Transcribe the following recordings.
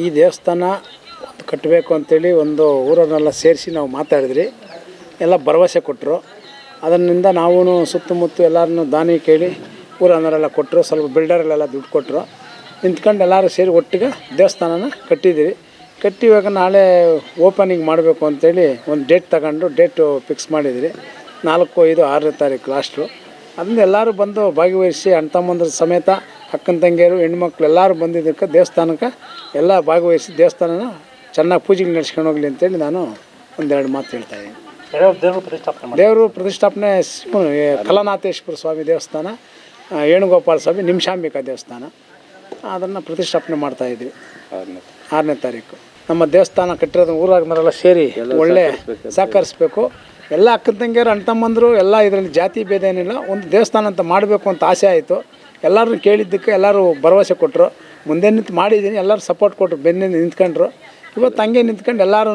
ಈ ದೇವಸ್ಥಾನ ಒಂದು ಕಟ್ಟಬೇಕು ಅಂತೇಳಿ ಒಂದು ಊರನ್ನೆಲ್ಲ ಸೇರಿಸಿ ನಾವು ಮಾತಾಡಿದ್ರಿ. ಎಲ್ಲ ಭರವಸೆ ಕೊಟ್ಟರು ಅದರಿಂದ ನಾವೂ ಸುತ್ತಮುತ್ತ ಎಲ್ಲರನ್ನೂ ದಾನಿ ಕೇಳಿ ಊರನ್ನವರೆಲ್ಲ ಕೊಟ್ಟರು ಸ್ವಲ್ಪ ಬಿಲ್ಡರ್ಗಳೆಲ್ಲ ದುಡ್ಡು ಕೊಟ್ಟರು ನಿಂತ್ಕೊಂಡು ಎಲ್ಲರೂ ಸೇರಿ ಒಟ್ಟಿಗೆ ದೇವಸ್ಥಾನನ ಕಟ್ಟಿದ್ದೀವಿ. ಕಟ್ಟಿ ಇವಾಗ ನಾಳೆ ಓಪನಿಂಗ್ ಮಾಡಬೇಕು ಅಂತೇಳಿ ಒಂದು ಡೇಟ್ ತಗೊಂಡು ಡೇಟು ಫಿಕ್ಸ್ ಮಾಡಿದಿರಿ ನಾಲ್ಕು, ಐದು, ಆರನೇ ತಾರೀಕು ಲಾಸ್ಟು. ಅದನ್ನ ಎಲ್ಲರೂ ಬಂದು ಭಾಗವಹಿಸಿ ಅಣ್ಣ ತಮ್ಮಂದ್ರ ಸಮೇತ ಅಕ್ಕನ ತಂಗಿಯರು ಹೆಣ್ಮಕ್ಳು ಎಲ್ಲರೂ ಬಂದಿದ್ದಕ್ಕೆ ದೇವಸ್ಥಾನಕ್ಕೆ ಎಲ್ಲ ಭಾಗವಹಿಸಿ ದೇವಸ್ಥಾನನ ಚೆನ್ನಾಗಿ ಪೂಜೆಗೆ ನಡ್ಸ್ಕೊಂಡು ಹೋಗ್ಲಿ ಅಂತೇಳಿ ನಾನು ಒಂದೆರಡು ಮಾತು ಹೇಳ್ತಾ ಇದ್ದೀನಿ. ದೇವರು ಪ್ರತಿಷ್ಠಾಪನೆ ಮಾಡಿ ದೇವರು ಪ್ರತಿಷ್ಠಾಪನೆ ಕಲಾನಾಥೇಶ್ವರ ಸ್ವಾಮಿ ದೇವಸ್ಥಾನ ವೇಣುಗೋಪಾಲ ಸ್ವಾಮಿ ನಿಮಿಷಾಂಬಿಕಾ ದೇವಸ್ಥಾನ. ಅದನ್ನು ಪ್ರತಿಷ್ಠಾಪನೆ ಮಾಡ್ತಾ ಇದ್ವಿ. ಆರನೇ ತಾರೀಕು. ನಮ್ಮ ದೇವಸ್ಥಾನ ಕಟ್ಟಿರೋದು ಊರಾಗ್ನವರೆಲ್ಲ ಸೇರಿ ಒಳ್ಳೆ ಸಹಕರಿಸ್ಬೇಕು. ಎಲ್ಲ ಅಕ್ಕನ ತಂಗಿಯರು ಅಣ್ಣ ತಮ್ಮಂದರು ಎಲ್ಲ ಇದರಲ್ಲಿ ಜಾತಿ ಭೇದ ಏನಿಲ್ಲ. ಒಂದು ದೇವಸ್ಥಾನ ಅಂತ ಮಾಡಬೇಕು ಅಂತ ಆಸೆ ಆಯಿತು. ಎಲ್ಲರೂ ಕೇಳಿದ್ದಕ್ಕೆ ಎಲ್ಲರೂ ಭರವಸೆ ಕೊಟ್ಟರು ಮುಂದೆ ನಿಂತು ಮಾಡಿದ್ದೀನಿ, ಎಲ್ಲರೂ ಸಪೋರ್ಟ್ ಕೊಟ್ಟರು ಬೆನ್ನೆ ನಿಂತ್ಕೊಂಡ್ರು. ಇವತ್ತು ಹಂಗೆ ನಿಂತ್ಕೊಂಡು ಎಲ್ಲರೂ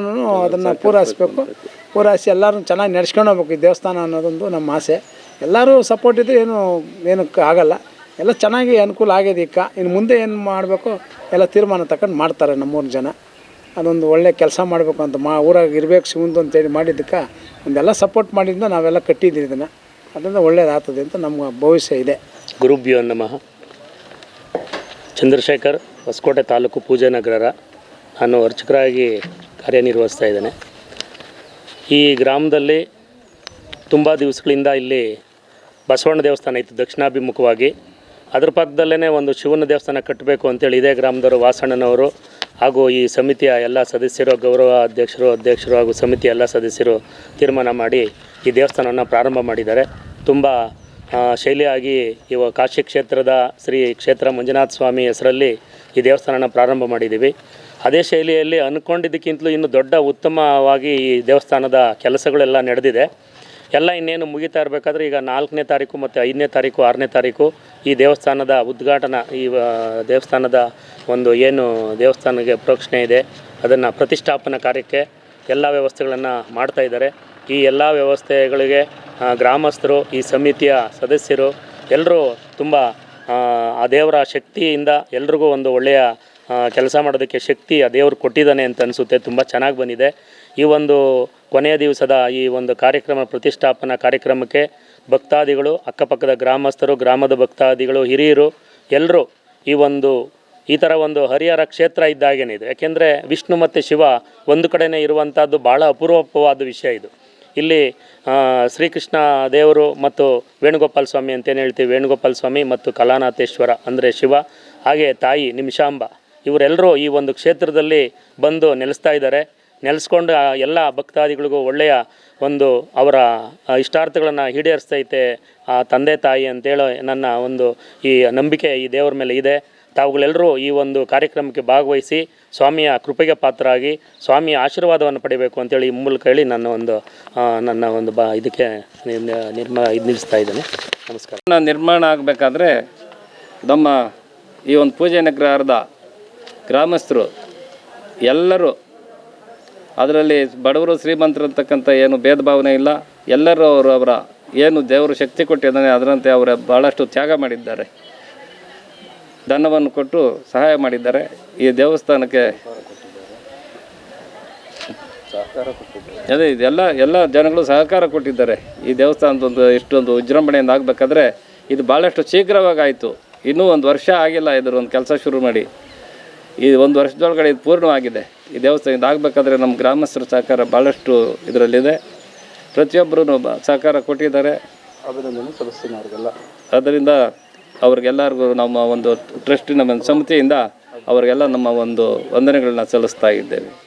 ಅದನ್ನು ಪೂರೈಸ್ಬೇಕು. ಪೂರೈಸಿ ಎಲ್ಲರೂ ಚೆನ್ನಾಗಿ ನಡ್ಸ್ಕೊಂಡು ಹೋಗ್ಬೇಕು ಈ ದೇವಸ್ಥಾನ ಅನ್ನೋದೊಂದು ನಮ್ಮ ಆಸೆ. ಎಲ್ಲರೂ ಸಪೋರ್ಟ್ ಇದ್ದರೆ ಏನು ಏನಕ್ಕೆ ಆಗಲ್ಲ. ಎಲ್ಲ ಚೆನ್ನಾಗಿ ಅನುಕೂಲ ಆಗಿದೆ ಈಗ. ಇನ್ನು ಮುಂದೆ ಏನು ಮಾಡಬೇಕು? ಎಲ್ಲ ತೀರ್ಮಾನ ತಗೊಂಡು ಮಾಡ್ತಾರೆ ನಮ್ಮೂರು ಜನ. ಅದೊಂದು ಒಳ್ಳೆ ಕೆಲಸ ಮಾಡಬೇಕು ಅಂತ ಮಾ ಊರಾಗ ಇರಬೇಕು ಶಿವಂದು ಅಂತೇಳಿ ಮಾಡಿದ್ದಕ್ಕೆ ಒಂದೆಲ್ಲ ಸಪೋರ್ಟ್ ಮಾಡಿದ್ದ ನಾವೆಲ್ಲ ಕಟ್ಟಿದ್ದೀವಿ ಇದನ್ನು. ಅದರಿಂದ ಒಳ್ಳೇದಾಗ್ತದೆ ಅಂತ ನಮ್ಮ ಭವಿಷ್ಯ ಇದೆ. ಗುರುಭ್ಯೋ ನಮಃ. ಚಂದ್ರಶೇಖರ್ ಹೊಸಕೋಟೆ ತಾಲೂಕು ಪೂಜಾನಗರರ ನಾನು ಅರ್ಚಕರಾಗಿ ಕಾರ್ಯನಿರ್ವಹಿಸ್ತಾ ಇದ್ದೇನೆ. ಈ ಗ್ರಾಮದಲ್ಲಿ ತುಂಬ ದಿವಸಗಳಿಂದ ಇಲ್ಲಿ ಬಸವಣ್ಣ ದೇವಸ್ಥಾನ ಇತ್ತು ದಕ್ಷಿಣಾಭಿಮುಖವಾಗಿ. ಅದರ ಪಕ್ಕದಲ್ಲೇ ಒಂದು ಶಿವನ ದೇವಸ್ಥಾನ ಕಟ್ಟಬೇಕು ಅಂತೇಳಿ ಇದೇ ಗ್ರಾಮದವರು ವಾಸಣ್ಣನವರು ಹಾಗೂ ಈ ಸಮಿತಿಯ ಎಲ್ಲ ಸದಸ್ಯರು ಗೌರವ ಅಧ್ಯಕ್ಷರು ಅಧ್ಯಕ್ಷರು ಹಾಗೂ ಸಮಿತಿಯ ಎಲ್ಲ ಸದಸ್ಯರು ತೀರ್ಮಾನ ಮಾಡಿ ಈ ದೇವಸ್ಥಾನವನ್ನು ಪ್ರಾರಂಭ ಮಾಡಿದ್ದಾರೆ. ತುಂಬ ಶೈಲಿಯಾಗಿ ಇವ ಕಾಶಿ ಕ್ಷೇತ್ರದ ಶ್ರೀ ಕ್ಷೇತ್ರ ಮಂಜುನಾಥ ಸ್ವಾಮಿ ಹೆಸರಲ್ಲಿ ಈ ದೇವಸ್ಥಾನನ ಪ್ರಾರಂಭ ಮಾಡಿದ್ದೀವಿ. ಅದೇ ಶೈಲಿಯಲ್ಲಿ ಅಂದ್ಕೊಂಡಿದ್ದಕ್ಕಿಂತಲೂ ಇನ್ನೂ ದೊಡ್ಡ ಉತ್ತಮವಾಗಿ ಈ ದೇವಸ್ಥಾನದ ಕೆಲಸಗಳೆಲ್ಲ ನಡೆದಿದೆ. ಎಲ್ಲ ಇನ್ನೇನು ಮುಗಿತಾ ಇರಬೇಕಾದ್ರೆ ಈಗ ನಾಲ್ಕನೇ ತಾರೀಕು ಮತ್ತು ಐದನೇ ತಾರೀಕು, ಆರನೇ ತಾರೀಕು ಈ ದೇವಸ್ಥಾನದ ಉದ್ಘಾಟನಾ, ಈ ದೇವಸ್ಥಾನದ ಒಂದು ಏನು ದೇವಸ್ಥಾನಕ್ಕೆ ಪ್ರೋಕ್ಷಣೆ ಇದೆ. ಅದನ್ನು ಪ್ರತಿಷ್ಠಾಪನಾ ಕಾರ್ಯಕ್ಕೆ ಎಲ್ಲ ವ್ಯವಸ್ಥೆಗಳನ್ನು ಮಾಡ್ತಾ ಇದ್ದಾರೆ. ಈ ಎಲ್ಲ ವ್ಯವಸ್ಥೆಗಳಿಗೆ ಗ್ರಾಮಸ್ಥರು ಈ ಸಮಿತಿಯ ಸದಸ್ಯರು ಎಲ್ಲರೂ ತುಂಬ ಆ, ದೇವರ ಶಕ್ತಿಯಿಂದ ಎಲ್ರಿಗೂ ಒಂದು ಒಳ್ಳೆಯ ಕೆಲಸ ಮಾಡೋದಕ್ಕೆ ಶಕ್ತಿ ಆ ದೇವರು ಕೊಟ್ಟಿದ್ದಾನೆ ಅಂತ ಅನಿಸುತ್ತೆ. ತುಂಬ ಚೆನ್ನಾಗಿ ಬಂದಿದೆ. ಈ ಒಂದು ಕೊನೆಯ ದಿವಸದ ಈ ಒಂದು ಕಾರ್ಯಕ್ರಮ ಪ್ರತಿಷ್ಠಾಪನಾ ಕಾರ್ಯಕ್ರಮಕ್ಕೆ ಭಕ್ತಾದಿಗಳು ಅಕ್ಕಪಕ್ಕದ ಗ್ರಾಮಸ್ಥರು ಗ್ರಾಮದ ಭಕ್ತಾದಿಗಳು ಹಿರಿಯರು ಎಲ್ಲರೂ ಈ ಒಂದು ಈ ಥರ ಒಂದು ಹರಿಹರ ಕ್ಷೇತ್ರ ಇದ್ದಾಗೇನಿದೆ. ಇದು ಯಾಕೆಂದರೆ ವಿಷ್ಣು ಮತ್ತು ಶಿವ ಒಂದು ಕಡೆನೇ ಇರುವಂಥದ್ದು ಭಾಳ ಅಪೂರ್ವವಾದ ವಿಷಯ ಇದು. ಇಲ್ಲಿ ಶ್ರೀಕೃಷ್ಣ ದೇವರು ಮತ್ತು ವೇಣುಗೋಪಾಲ ಸ್ವಾಮಿ ಅಂತೇನು ಹೇಳ್ತೀವಿ? ವೇಣುಗೋಪಾಲ ಸ್ವಾಮಿ ಮತ್ತು ಕಲಾನಾಥೇಶ್ವರ ಅಂದರೆ ಶಿವ, ಹಾಗೆ ತಾಯಿ ನಿಮಿಷಾಂಬ. ಇವರೆಲ್ಲರೂ ಈ ಒಂದು ಕ್ಷೇತ್ರದಲ್ಲಿ ಬಂದು ನೆಲೆಸ್ತಾ ಇದ್ದಾರೆ. ನೆಲೆಸ್ಕೊಂಡು ಎಲ್ಲ ಭಕ್ತಾದಿಗಳಿಗೂ ಒಳ್ಳೆಯ ಒಂದು ಅವರ ಇಷ್ಟಾರ್ಥಗಳನ್ನು ಈಡೇರಿಸ್ತೈತೆ ಆ ತಂದೆ ತಾಯಿ ಅಂತೇಳೋ ನನ್ನ ಒಂದು ಈ ನಂಬಿಕೆ ಈ ದೇವರ ಮೇಲೆ ಇದೆ. ತಾವುಗಳೆಲ್ಲರೂ ಈ ಒಂದು ಕಾರ್ಯಕ್ರಮಕ್ಕೆ ಭಾಗವಹಿಸಿ ಸ್ವಾಮಿಯ ಕೃಪೆಗೆ ಪಾತ್ರರಾಗಿ ಸ್ವಾಮಿಯ ಆಶೀರ್ವಾದವನ್ನು ಪಡಿಬೇಕು ಅಂತೇಳಿ ಈ ಮೂಲಕ ಹೇಳಿ ನನ್ನ ಒಂದು ನನ್ನ ಒಂದು ಬಾ, ಇದಕ್ಕೆ ನಿರ್- ನಿರ್ಮ, ಇದು ನಿಲ್ಲಿಸ್ತಾ ಇದ್ದೇನೆ. ನಮಸ್ಕಾರ. ನಾನು ನಿರ್ಮಾಣ ಆಗಬೇಕಾದ್ರೆ ನಮ್ಮ ಈ ಒಂದು ಪೂಜೆ ನಗ್ರಹಾರದ ಗ್ರಾಮಸ್ಥರು, ಎಲ್ಲರೂ ಅದರಲ್ಲಿ ಬಡವರು ಶ್ರೀಮಂತರು ಅಂತಕ್ಕಂಥ ಏನು ಭೇದ ಭಾವನೆ ಇಲ್ಲ. ಎಲ್ಲರೂ ಅವರು ಅವರ ಏನು ದೇವರು ಶಕ್ತಿ ಕೊಟ್ಟಿದ್ದಾನೆ ಅದರಂತೆ ಅವರು ಭಾಳಷ್ಟು ತ್ಯಾಗ ಮಾಡಿದ್ದಾರೆ. ಧನವನ್ನು ಕೊಟ್ಟು ಸಹಾಯ ಮಾಡಿದ್ದಾರೆ. ಈ ದೇವಸ್ಥಾನಕ್ಕೆ ಅದೇ ಇದೆಲ್ಲ ಎಲ್ಲ ಜನಗಳು ಸಹಕಾರ ಕೊಟ್ಟಿದ್ದಾರೆ. ಈ ದೇವಸ್ಥಾನದೊಂದು ಇಷ್ಟೊಂದು ವಿಜೃಂಭಣೆಯಿಂದ ಆಗಬೇಕಾದ್ರೆ ಇದು ಭಾಳಷ್ಟು ಶೀಘ್ರವಾಗಿ ಆಯಿತು ಇನ್ನೂ ಒಂದು ವರ್ಷ ಆಗಿಲ್ಲ ಇದರ ಒಂದು ಕೆಲಸ ಶುರು ಮಾಡಿ. ಈ ಒಂದು ವರ್ಷದೊಳಗಡೆ ಇದು ಪೂರ್ಣವಾಗಿದೆ. ಈ ದೇವಸ್ಥಾನ ಇದಾಗಬೇಕಾದ್ರೆ ನಮ್ಮ ಗ್ರಾಮಸ್ಥರ ಸಹಕಾರ ಭಾಳಷ್ಟು ಇದರಲ್ಲಿದೆ. ಪ್ರತಿಯೊಬ್ಬರೂ ಸಹಕಾರ ಕೊಟ್ಟಿದ್ದಾರೆ. ಅದರಿಂದ ಅವ್ರಿಗೆಲ್ಲರಿಗೂ ನಮ್ಮ ಒಂದು ಟ್ರಸ್ಟಿನ ಒಂದು ಸಮಿತಿಯಿಂದ ಅವರಿಗೆಲ್ಲ ನಮ್ಮ ಒಂದು ವಂದನೆಗಳನ್ನ ಸಲ್ಲಿಸ್ತಾ ಇದ್ದೇವೆ.